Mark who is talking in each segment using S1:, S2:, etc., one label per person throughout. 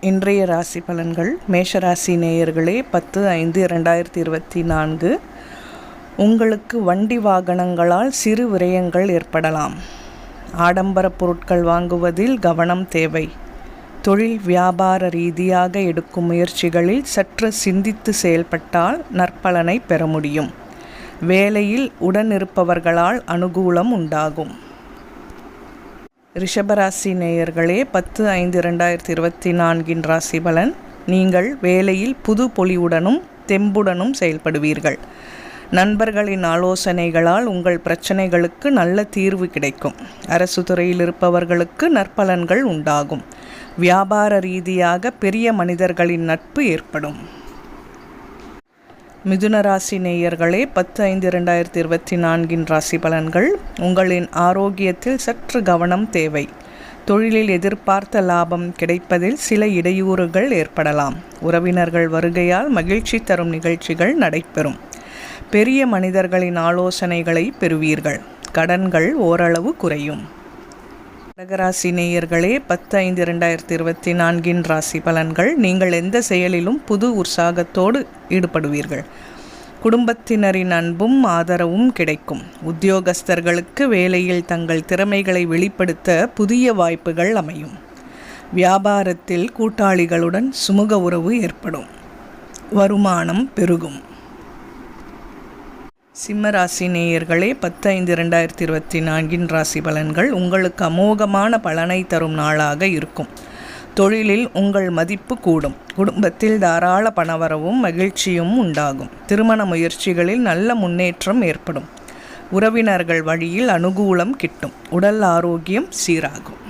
S1: இன்றைய ராசி பலன்கள். மேஷராசி நேயர்களே பத்து ஐந்து இரண்டாயிரத்தி இருபத்தி நான்கு. உங்களுக்கு வண்டி வாகனங்களால் சிறு விரயங்கள் ஏற்படலாம். ஆடம்பர பொருட்கள் வாங்குவதில் கவனம் தேவை. தொழில் வியாபார ரீதியாக எடுக்கும் முயற்சிகளில் சற்று சிந்தித்து செயல்பட்டால் நற்பலனை பெற முடியும். வேலையில் உடனிருப்பவர்களால் அனுகூலம் உண்டாகும். ரிஷபராசி நேயர்களே பத்து ஐந்து இரண்டாயிரத்தி இருபத்தி நான்கின் ராசி பலன். நீங்கள் வேலையில் புது பொலிவுடனும் தெம்புடனும் செயல்படுவீர்கள். நண்பர்களின் ஆலோசனைகளால் உங்கள் பிரச்சனைகளுக்கு நல்ல தீர்வு கிடைக்கும். அரசு துறையில் இருப்பவர்களுக்கு நற்பலன்கள் உண்டாகும். வியாபார ரீதியாக பெரிய மனிதர்களின் நட்பு ஏற்படும். மிதுன ராசி நேயர்களே பத்து ஐந்து இரண்டாயிரத்தி இருபத்தி நான்கின் ராசி பலன்கள் உங்களின் ஆரோக்கியத்தில் சற்று கவனம் தேவை. தொழிலில் எதிர்பார்த்த லாபம் கிடைப்பதில் சில இடையூறுகள் ஏற்படலாம். உறவினர்கள் வருகையால் மகிழ்ச்சி தரும் நிகழ்ச்சிகள் நடைபெறும். பெரிய மனிதர்களின் ஆலோசனைகளை பெறுவீர்கள். கடன்கள் ஓரளவு குறையும். கடகராசி நேயர்களே பத்து ஐந்து இரண்டாயிரத்தி இருபத்தி நான்கின் ராசி பலன்கள். நீங்கள் எந்த செயலிலும் புது உற்சாகத்தோடு ஈடுபடுவீர்கள். குடும்பத்தினரின் அன்பும் ஆதரவும் கிடைக்கும். உத்தியோகஸ்தர்களுக்கு வேலையில் தங்கள் திறமைகளை வெளிப்படுத்த புதிய வாய்ப்புகள் அமையும். வியாபாரத்தில் கூட்டாளிகளுடன் சுமூக உறவு ஏற்படும். வருமானம் பெருகும். சிம்ம ராசி நேயர்களே பத்து ஐந்து இரண்டாயிரத்தி இருபத்தி நான்கின் ராசி பலன்கள் உங்களுக்கு அமோகமான பலனை தரும் நாளாக இருக்கும். தொழிலில் உங்கள் மதிப்பு கூடும். குடும்பத்தில் தாராள பணவரவும் மகிழ்ச்சியும் உண்டாகும். திருமண முயற்சிகளில் நல்ல முன்னேற்றம் ஏற்படும். உறவினர்கள் வழியில் அனுகூலம் கிட்டும். உடல் ஆரோக்கியம் சீராகும்.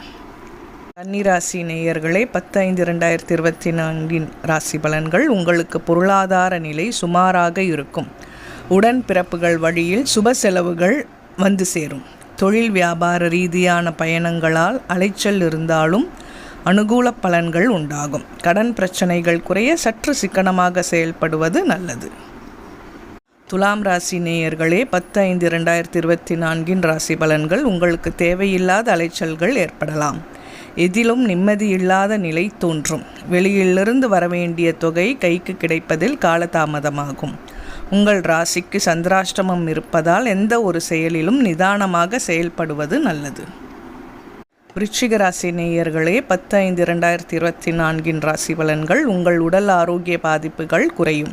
S1: கன்னிராசி நேயர்களே பத்து ஐந்து இரண்டாயிரத்தி இருபத்தி நான்கின் ராசி பலன்கள் உங்களுக்கு பொருளாதார நிலை சுமாராக இருக்கும். உடன் பிறப்புகள் வழியில் சுப செலவுகள் வந்து சேரும். தொழில் வியாபார ரீதியான பயணங்களால் அலைச்சல் இருந்தாலும் அனுகூல பலன்கள் உண்டாகும். கடன் பிரச்சனைகள் குறைய சற்று சிக்கனமாக செயல்படுவது நல்லது. துலாம் ராசி நேயர்களே பத்து ஐந்து இரண்டாயிரத்தி இருபத்தி நான்கின் ராசி பலன்கள் உங்களுக்கு தேவையில்லாத அலைச்சல்கள் ஏற்படலாம். எதிலும் நிம்மதியில்லாத நிலை தோன்றும். வெளியிலிருந்து வரவேண்டிய தொகை கைக்கு கிடைப்பதில் காலதாமதமாகும். உங்கள் ராசிக்கு சந்திராஷ்டமம் இருப்பதால் எந்த ஒரு செயலிலும் நிதானமாக செயல்படுவது நல்லது. விருச்சிக ராசி நேயர்களே பத்து ஐந்து இரண்டாயிரத்தி இருபத்தி நான்கின் ராசி பலன்கள் உங்கள் உடல் ஆரோக்கிய பாதிப்புகள் குறையும்.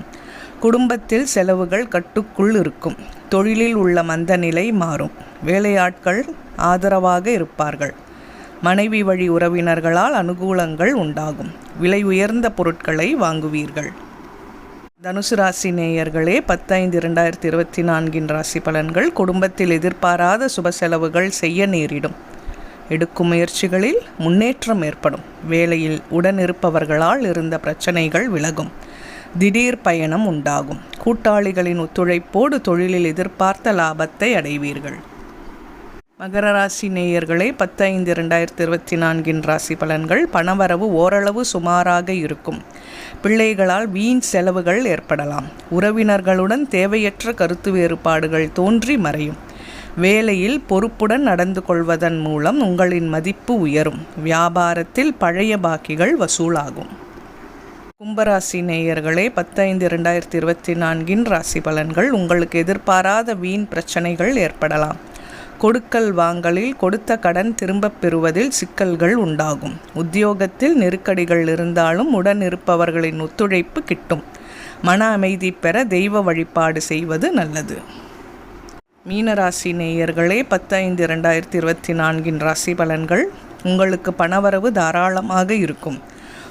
S1: குடும்பத்தில் செலவுகள் கட்டுக்குள் இருக்கும். தொழிலில் உள்ள மந்த நிலை மாறும். வேலையாட்கள் ஆதரவாக இருப்பார்கள். மனைவி வழி உறவினர்களால் அனுகூலங்கள் உண்டாகும். விலை உயர்ந்த பொருட்களை வாங்குவீர்கள். தனுசு ராசி நேயர்களே பத்தைந்து இரண்டாயிரத்தி இருபத்தி நான்கின் ராசி பலன்கள் குடும்பத்தில் எதிர்பாராத சுப செலவுகள் செய்ய நேரிடும். எடுக்கும் முயற்சிகளில் முன்னேற்றம் ஏற்படும். வேலையில் உடனிருப்பவர்களால் இருந்த பிரச்சனைகள் விலகும். திடீர் பயணம் உண்டாகும். கூட்டாளிகளின் ஒத்துழைப்போடு தொழிலில் எதிர்பார்த்த லாபத்தை அடைவீர்கள். மகர ராசி நேயர்களே பத்தைந்து இரண்டாயிரத்தி இருபத்தி நான்கின் ராசி பலன்கள் பணவரவு ஓரளவு சுமாராக இருக்கும். பிள்ளைகளால் வீண் செலவுகள் ஏற்படலாம். உறவினர்களுடன் தேவையற்ற கருத்து வேறுபாடுகள் தோன்றி மறையும். வேலையில் பொறுப்புடன் நடந்து கொள்வதன் மூலம் உங்களின் மதிப்பு உயரும். வியாபாரத்தில் பழைய பாக்கிகள் வசூலாகும். கும்பராசி நேயர்களே பத்தைந்து இரண்டாயிரத்தி இருபத்தி நான்கின் ராசி பலன்கள் உங்களுக்கு எதிர்பாராத வீண் பிரச்சனைகள் ஏற்படலாம். கொடுக்கல் வாங்கலில் கொடுத்த கடன் திரும்பப் பெறுவதில் சிக்கல்கள் உண்டாகும். உத்தியோகத்தில் நெருக்கடிகள் இருந்தாலும் உடன் இருப்பவர்களின் ஒத்துழைப்பு கிட்டும். மன அமைதி பெற தெய்வ வழிபாடு செய்வது நல்லது. மீனராசி நேயர்களே பத்தைந்து இரண்டாயிரத்தி இருபத்தி நான்கின் ராசி பலன்கள் உங்களுக்கு பணவரவு தாராளமாக இருக்கும்.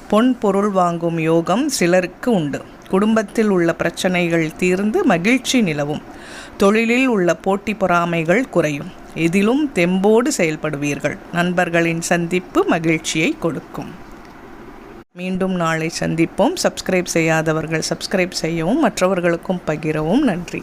S1: பொன் பொருள் வாங்கும் யோகம் சிலருக்கு உண்டு. குடும்பத்தில் உள்ள பிரச்சனைகள் தீர்ந்து மகிழ்ச்சி நிலவும். தொழிலில் உள்ள போட்டி பொறாமைகள் குறையும். எதிலும் தெம்போடு செயல்படுவீர்கள். நண்பர்களின் சந்திப்பு மகிழ்ச்சியை கொடுக்கும். மீண்டும் நாளை சந்திப்போம். சப்ஸ்கிரைப் செய்யாதவர்கள் சப்ஸ்கிரைப் செய்யவும் மற்றவர்களுக்கும் பகிரவும் நன்றி.